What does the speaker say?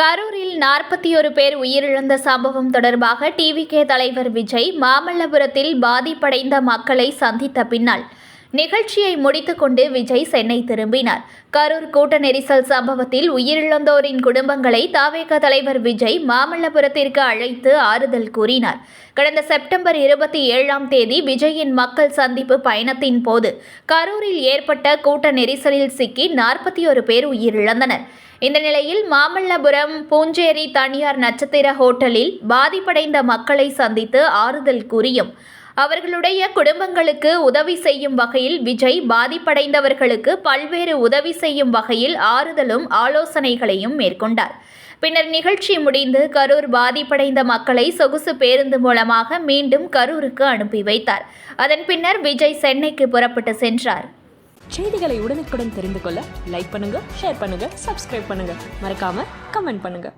கரூரில் நாற்பத்தி ஒரு பேர் உயிரிழந்த சம்பவம் தொடர்பாக டிவிகே தலைவர் விஜய் மாமல்லபுரத்தில் பாதிப்படைந்த மக்களை சந்தித்த பின்னால் நிகழ்ச்சியை முடித்துக்கொண்டு விஜய் சென்னை திரும்பினார். கரூர் கூட்ட நெரிசல் சம்பவத்தில் உயிரிழந்தோரின் குடும்பங்களை தாவேக தலைவர் விஜய் மாமல்லபுரத்திற்கு அழைத்து ஆறுதல் கூறினார். கடந்த செப்டம்பர் இருபத்தி ஏழாம் தேதி விஜயின் மக்கள் சந்திப்பு பயணத்தின் போது கரூரில் ஏற்பட்ட கூட்ட நெரிசலில் சிக்கி நாற்பத்தி ஒரு பேர் உயிரிழந்தனர். இந்த நிலையில் மாமல்லபுரம் பூஞ்சேரி தனியார் நட்சத்திர ஹோட்டலில் பாதிப்படைந்த மக்களை சந்தித்து ஆறுதல் கூறியும் அவர்களுடைய குடும்பங்களுக்கு உதவி செய்யும் வகையில் விஜய் பாதிப்படைந்தவர்களுக்கு பல்வேறு உதவி செய்யும் வகையில் ஆறுதலும் ஆலோசனைகளையும் மேற்கொண்டார். பின்னர் நிகழ்ச்சி முடிந்து கரூர் பாதிப்படைந்த மக்களை சொகுசு பேருந்து மூலமாக மீண்டும் கரூருக்கு அனுப்பி வைத்தார். அதன் பின்னர் விஜய் சென்னைக்கு புறப்பட்டு சென்றார். செய்திகளை உடனுக்குடன் தெரிந்து கொள்ள லைக் பண்ணுங்க ஷேர் பண்ணுங்க சப்ஸ்கிரைப் பண்ணுங்க. மறக்காம கமெண்ட் பண்ணுங்க.